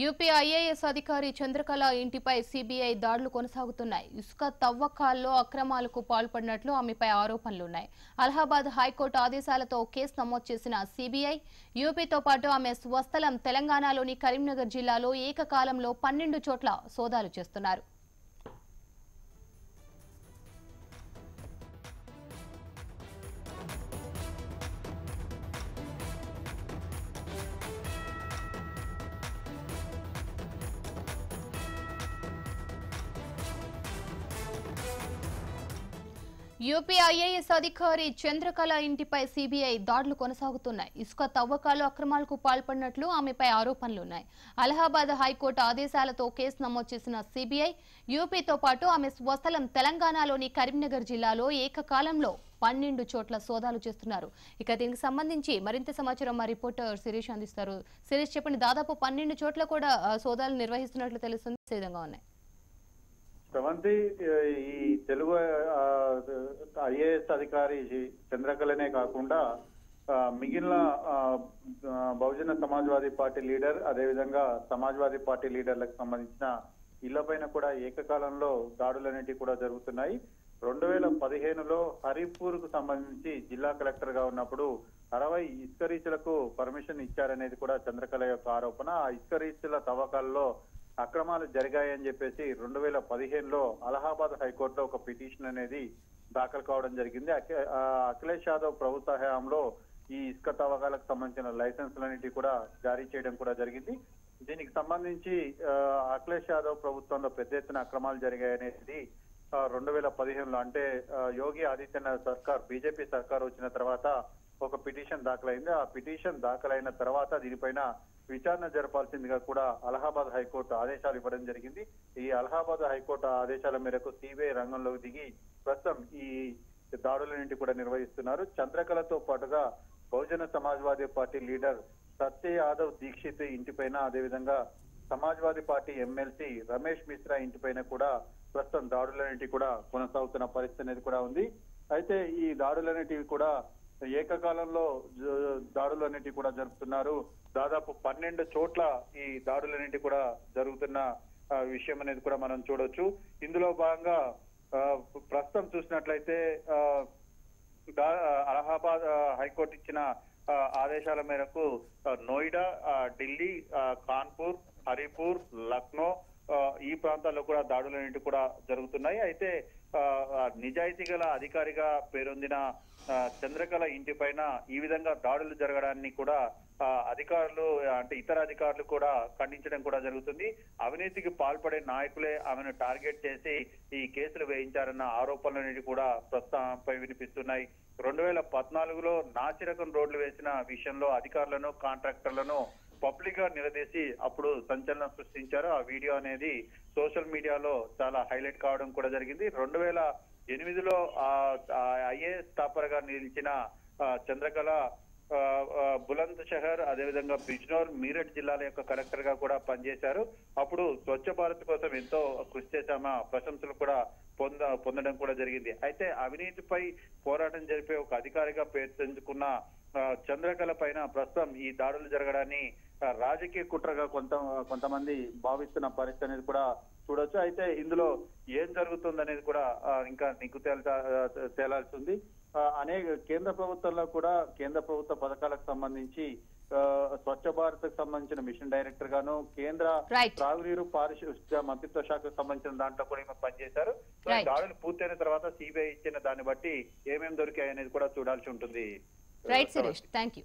UP IAS అధికారి చంద్రకళ ఇంటిపై CBI దాడులు కొనసాగుతున్నాయి. ఇసుక తవ్వకాల్లో అక్రమాలకు పాల్పడినట్లు ఆమెపై ఆరోపణలున్నాయి. అలహాబాద్ హైకోర్టు ఆదేశాలతో కేసు నమోదు చేసిన సిబిఐ యూపీతో పాటు ఆమె స్వస్థలం తెలంగాణలోని కరీంనగర్ జిల్లాలో ఏకకాలంలో పన్నెండు చోట్ల సోదాలు చేస్తున్నారు. యూపీ ఐఏఎస్ అధికారి చంద్రకళ ఇంటిపై సిబిఐ దాడులు కొనసాగుతున్నాయి. ఇసుక తవ్వకాలు అక్రమాలకు పాల్పడినట్లు ఆమెపై ఆరోపణలున్నాయి అలహాబాద్ హైకోర్టు ఆదేశాలతో కేసు నమోదు చేసిన సిబిఐ యూపీతో పాటు ఆమె స్వస్థలం తెలంగాణలోని కరీంనగర్ జిల్లాలో ఏకకాలంలో పన్నెండు చోట్ల సోదాలు చేస్తున్నారు. ఇక దీనికి సంబంధించి మరింత సమాచారం మా రిపోర్టర్ శిరీష్ అందిస్తారు. శిరీష్ చెప్పండి దాదాపు పన్నెండు చోట్ల కూడా సోదాలు నిర్వహిస్తున్నట్లు తెలుస్తుంది. విధంగా ఉన్నాయి. స్రవంతి ఈ తెలుగు ఐఏఎస్ అధికారి చంద్రకళనే కాకుండా ఆ, మిగిలిన ఆ, బహుజన సమాజ్వాదీ పార్టీ లీడర్ అదేవిధంగా సమాజ్వాదీ పార్టీ లీడర్లకు సంబంధించిన ఇళ్ళపైన కూడా ఏకకాలంలో దాడులన్నిటి కూడా జరుగుతున్నాయి. రెండు వేల పదిహేనులో హరిపూర్కు సంబంధించి జిల్లా కలెక్టర్గా ఉన్నప్పుడు అరవై ఇస్కరీచులకు పర్మిషన్ ఇచ్చారనేది కూడా చంద్రకళ యొక్క ఆరోపణ. ఆ ఇసుక రీచ్ల తవ్వకాల్లో అక్రమాలు జరిగాయని చెప్పేసి రెండు వేల పదిహేనులో అలహాబాద్ హైకోర్టులో ఒక పిటిషన్ అనేది దాఖలు కావడం జరిగింది. అఖి- ఆ, అఖిలేష్ యాదవ్ ప్రభుత్వ హయాంలో ఈ ఇసుక తవ్వకాలకు సంబంధించిన లైసెన్సులన్నిటి కూడా జారీ చేయడం కూడా జరిగింది. దీనికి సంబంధించి ఆ, అఖిలేష్ యాదవ్ ప్రభుత్వంలో పెద్ద ఎత్తున అక్రమాలు జరిగాయనేది రెండు వేల పదిహేనులో అంటే యోగి ఆదిత్యనాథ్ సర్కార్ బీజేపీ సర్కార్ వచ్చిన తర్వాత ఒక పిటిషన్ దాఖలైంది. ఆ పిటిషన్ దాఖలైన తర్వాత దీనిపైన విచారణ జరపాల్సిందిగా కూడా అలహాబాద్ హైకోర్టు ఆదేశాలు ఇవ్వడం జరిగింది. ఈ అలహాబాద్ హైకోర్టు ఆదేశాల మేరకు సిబిఐ రంగంలోకి దిగి ప్రస్తుతం ఈ దాడులన్నింటి కూడా నిర్వహిస్తున్నారు. చంద్రకళతో పాటుగా బహుజన సమాజ్వాదీ పార్టీ లీడర్ సత్య యాదవ్ దీక్షిత్ ఇంటిపైన అదేవిధంగా సమాజ్వాదీ పార్టీ ఎమ్మెల్సీ రమేష్ మిశ్రా ఇంటిపైన కూడా ప్రస్తుతం దాడులన్నిటి కూడా కొనసాగుతున్న పరిస్థితి అనేది కూడా ఉంది. అయితే ఈ దాడులన్నిటివి కూడా ఏకకాలంలో దాడులు దాడులన్నిటి కూడా జరుపుతున్నారు. దాదాపు పన్నెండు చోట్ల ఈ దాడులన్నిటి కూడా జరుగుతున్న విషయం అనేది కూడా మనం చూడొచ్చు. ఇందులో భాగంగా ఆ, ప్రస్తుతం చూసినట్లయితే ఆ, అలహాబాద్ హైకోర్టు ఇచ్చిన ఆదేశాల మేరకు నోయిడా ఆ, ఢిల్లీ ఆ, కాన్పూర్ హరిపూర్ లక్నో ఆ, ఈ ప్రాంతాల్లో కూడా దాడులన్నిటి కూడా జరుగుతున్నాయి. అయితే నిజాయితీ గల అధికారిగా పేరొందిన ఆ, చంద్రకళ ఇంటిపైన ఈ విధంగా దాడులు జరగడాన్ని కూడా ఆ, అధికారులు అంటే ఇతర అధికారులు కూడా ఖండించడం కూడా జరుగుతుంది. అవినీతికి పాల్పడే నాయకులే ఆమెను టార్గెట్ చేసి ఈ కేసులు వేయించారన్న ఆరోపణలన్నిటి కూడా ప్రస్తుతంపై వినిపిస్తున్నాయి. రెండు వేల పద్నాలుగులో నాసిరకం రోడ్లు వేసిన విషయంలో అధికారులను కాంట్రాక్టర్లను పబ్లిక్గా నిలదీసి అప్పుడు సంచలనం సృష్టించారు. ఆ వీడియో అనేది సోషల్ మీడియాలో చాలా హైలైట్ కావడం కూడా జరిగింది. రెండు వేల ఎనిమిదిలో ఐఏఎస్ టాపర్గా నిలిచిన ఆ, చంద్రకళ ఆ, బులంద్ షహర్ అదేవిధంగా బిజ్నోర్ మీరట్ జిల్లాల యొక్క కలెక్టర్గా కూడా పనిచేశారు. అప్పుడు స్వచ్ఛ భారత్ కోసం ఎంతో కృషి చేశామా ప్రశంసలు కూడా పొంద పొందడం కూడా జరిగింది. అయితే అవినీతిపై పోరాటం జరిపే ఒక అధికారిగా పేరు తెంచుకున్న ఆ, చంద్రకళ పైన ప్రస్తుతం ఈ దాడులు జరగడాన్ని రాజకీయ కుట్రగా కొంత కొంతమంది భావిస్తున్న పరిస్థితి అనేది కూడా చూడొచ్చు. అయితే ఇందులో ఏం జరుగుతుంది అనేది కూడా ఇంకా నీకు తేల్చా తేలాల్సి ఉంది. అనేక కేంద్ర ప్రభుత్వంలో కూడా కేంద్ర ప్రభుత్వ పథకాలకు సంబంధించి స్వచ్ఛ భారత్కు సంబంధించిన మిషన్ డైరెక్టర్ గాను కేంద్ర. త్రాగునీరు పారిశుద్ధ్య మంత్రిత్వ శాఖకు సంబంధించిన దాంట్లో కూడా ఈమె పనిచేశారు. దాడులు పూర్తయిన తర్వాత సిబిఐ ఇచ్చిన దాన్ని బట్టి ఏమేమి దొరికాయి అనేది కూడా చూడాల్సి ఉంటుంది. Right Sirish thank you